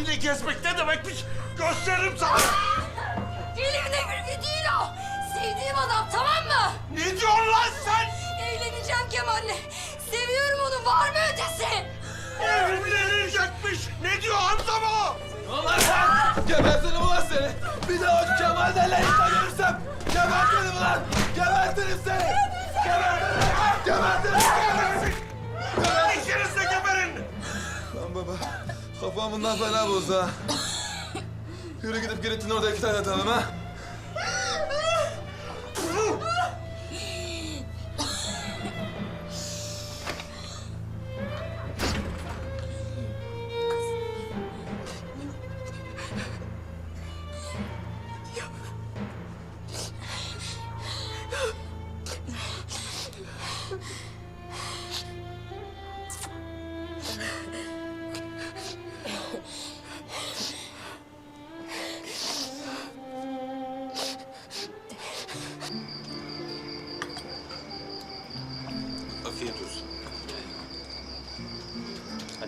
haliyle gezmek ne demekmiş gösteririm sana. Elimde bir değil o. Sevdiğim adam tamam mı? Ne diyorsun lan sen? Evleneceğim Kemal'le. Seviyorum onu. Var mı ötesi? Evlenecekmiş. Ne diyor Hamza bu? Gebertirim ulan seni. Bir daha o Kemal denen Kafam bundan fena bozdu ha. Yürü gidip Girit'in orada iki tane atalım ha.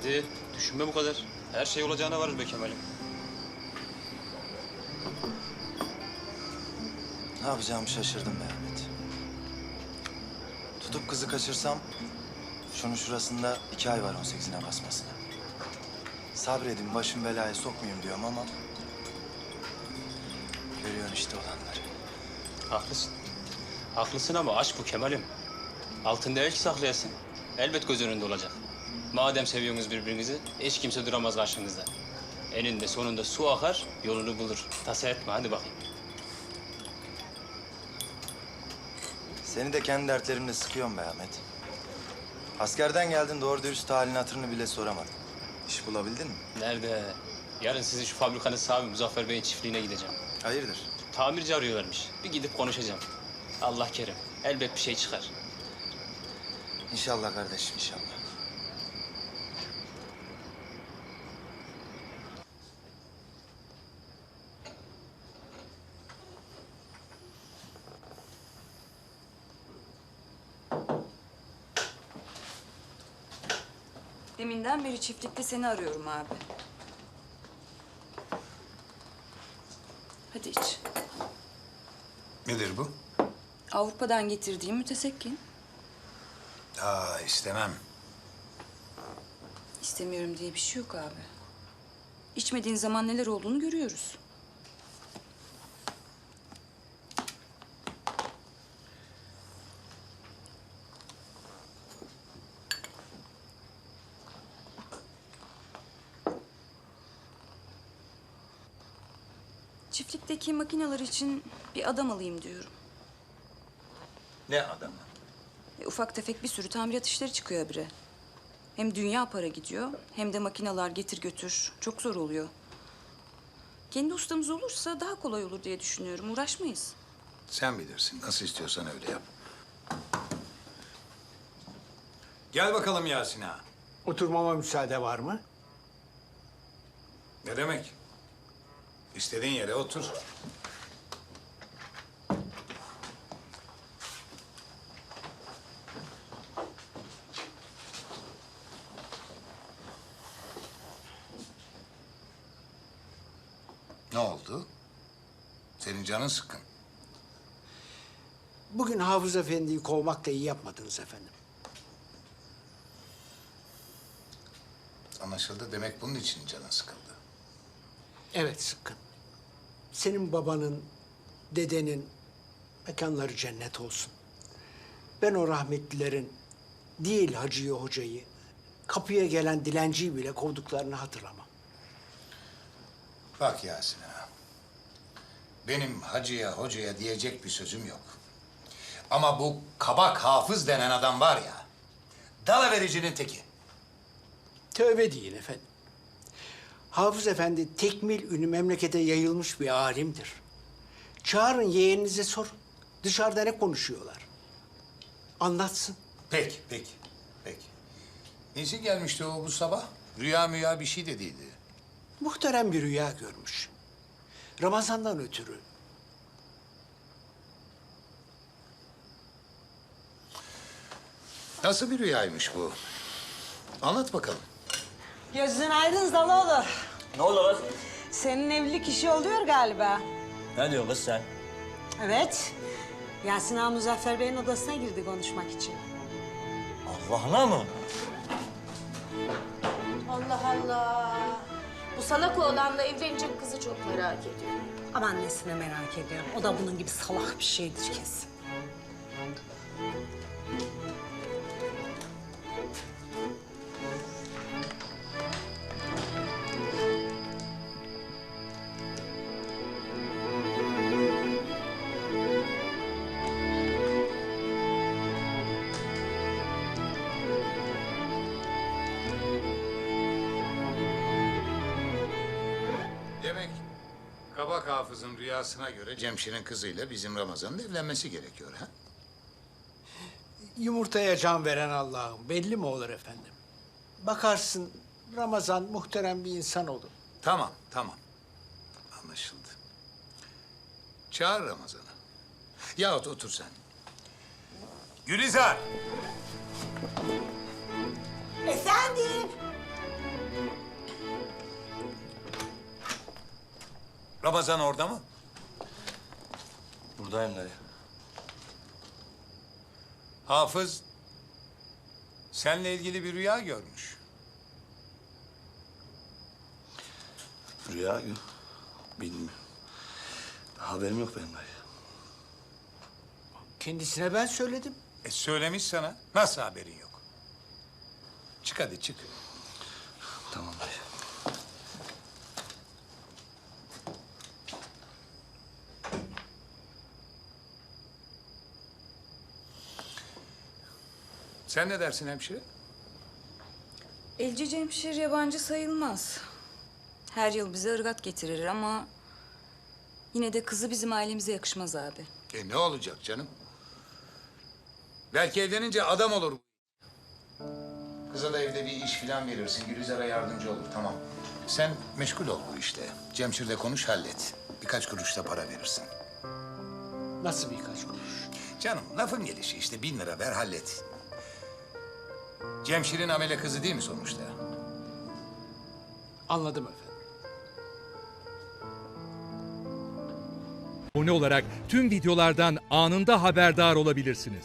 Hadi düşünme bu kadar. Her şey olacağına varır be Kemal'im. Ne yapacağımı şaşırdım be Ahmet. Tutup kızı kaçırsam... ...şunun şurasında iki ay var 18'ine basmasına. Sabredin başım belaya sokmayayım diyorum ama... ...görüyorsun işte olanları. Haklısın. Haklısın ama aşk bu Kemal'im. Altında el saklayasın. Elbet göz önünde olacak. Madem seviyorsunuz birbirinizi, hiç kimse duramaz karşınızda. Eninde sonunda su akar, yolunu bulur. Tasa etme, hadi bakayım. Seni de kendi dertlerimle sıkıyorum be Ahmet. Askerden geldin doğru dürüst halini hatırını bile soramadın. İş bulabildin mi? Nerede? Yarın sizin şu fabrikanın sahibi Muzaffer Bey'in çiftliğine gideceğim. Hayırdır? Tamirci arıyorlarmış. Bir gidip konuşacağım. Allah kerim. Elbet bir şey çıkar. İnşallah kardeşim inşallah. Deminden beri çiftlikte seni arıyorum abi. Hadi iç. Nedir bu? Avrupa'dan getirdiğim mütesekkin. Aa istemem. İstemiyorum diye bir şey yok abi. İçmediğin zaman neler olduğunu görüyoruz. Çiftlikteki makineler için bir adam alayım diyorum. Ne adamı? E, ufak tefek bir sürü tamirat işleri çıkıyor bire. Hem dünya para gidiyor hem de makineler getir götür. Çok zor oluyor. Kendi ustamız olursa daha kolay olur diye düşünüyorum. Uğraşmayız. Sen bilirsin. Nasıl istiyorsan öyle yap. Gel bakalım Yasin ağa. Oturmama müsaade var mı? Ne demek? İstediğin yere otur. Ne oldu? Senin canın sıkkın. Bugün Hafız Efendi'yi kovmakla iyi yapmadınız efendim. Anlaşıldı. Demek bunun için canın sıkıldı. Evet sıkkın. Senin babanın, dedenin mekanları cennet olsun. Ben o rahmetlilerin değil hacıyı hocayı, kapıya gelen dilenciyi bile kovduklarını hatırlamam. Bak Yasin ağa. Benim hacıya hocaya diyecek bir sözüm yok. Ama bu kabak hafız denen adam var ya... ...dalavericinin teki. Tövbe deyin efendim. Hafız Efendi tekmil ünü memlekete yayılmış bir alimdir. Çağırın yeğeninize sor. Dışarıda ne konuşuyorlar? Anlatsın. Peki, peki, peki. Niçin gelmişti o bu sabah? Rüya müya bir şey dediydi. Muhterem bir rüya görmüş. Ramazan'dan ötürü. Nasıl bir rüyaymış bu? Anlat bakalım. Gözün aydın Zaloğlu. Ne oldu kız? Senin evlilik işi oluyor galiba. Ne diyorsun kız sen? Evet. Yasin Ağa Muzaffer Bey'in odasına girdi konuşmak için. Allah'ına mı? Allah Allah. Bu salak oğlanla evlenecek kızı çok merak ediyorum. Ama annesine merak ediyorum. O da bunun gibi salak bir şeydir kesin. Demek kabak hafızın rüyasına göre Cemşir'in kızıyla bizim Ramazan'ın evlenmesi gerekiyor ha? Yumurtaya can veren Allah'ım belli mi olur efendim? Bakarsın Ramazan muhterem bir insan olur. Tamam, tamam. Anlaşıldı. Çağır Ramazan'ı. Yahut otur sen. Gülizar! Efendim? Ramazan orada mı? Buradayım dayı. Hafız seninle ilgili bir rüya görmüş. Rüya yok. Bilmiyorum. Haberim yok benim dayı. Kendisine ben söyledim. E söylemiş sana. Nasıl haberin yok? Çık hadi çık. Tamam dayı. Sen ne dersin hemşire? Elci Cemşir yabancı sayılmaz. Her yıl bize ırgat getirir ama... ...yine de kızı bizim ailemize yakışmaz abi. E ne olacak canım? Belki evlenince adam olur. Kıza da evde bir iş filan verirsin. Gülizar'a yardımcı olur. Tamam. Sen meşgul ol bu işte. Cemşir'le konuş hallet. Birkaç kuruş da para verirsin. Nasıl birkaç kuruş? Canım lafın gelişi işte bin lira ver hallet. Cemşir'in amele kızı değil mi sonuçta? Anladım efendim. abone olarak tüm videolardan anında haberdar olabilirsiniz.